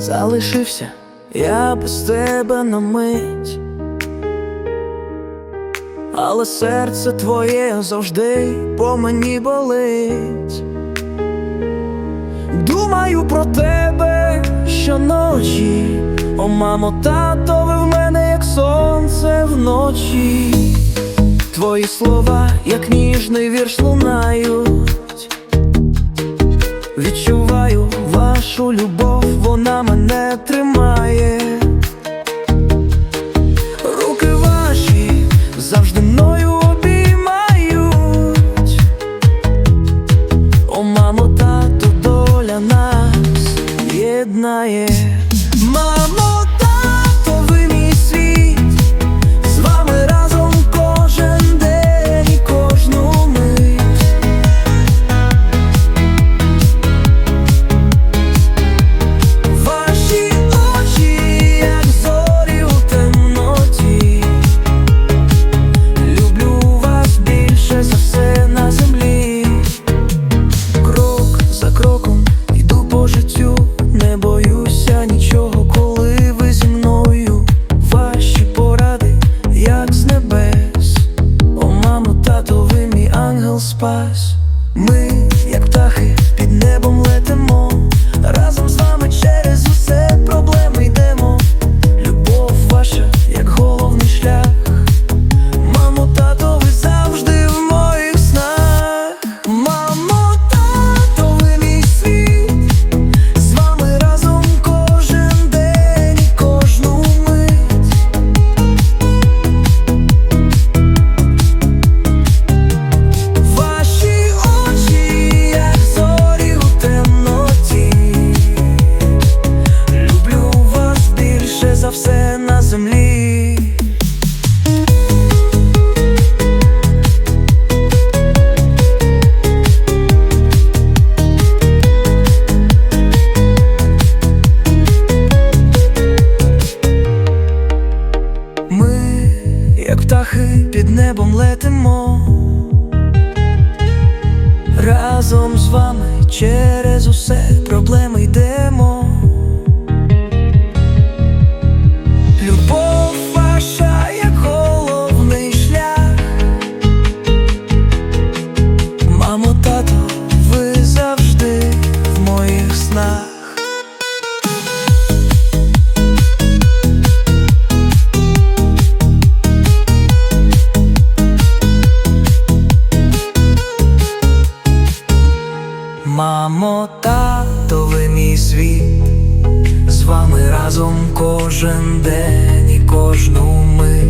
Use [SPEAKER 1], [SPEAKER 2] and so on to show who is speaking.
[SPEAKER 1] залишився я без тебе на мить, але серце твоє завжди по мені болить. Думаю про тебе щоночі, о мамо, тато, ви в мене як сонце вночі. Твої слова, як ніжний вірш лунають. Відчуваю вашу любов, вона мене тримає. Руки ваші завжди мною обіймають. О, мамо, тато, доля нас єднає. Мамо, спас. Ми, як птахи, під небом летимо. Разом з вами через усе проблеми йдемо. Мамо, тато, ви мій світ, з вами разом кожен день і кожну мить.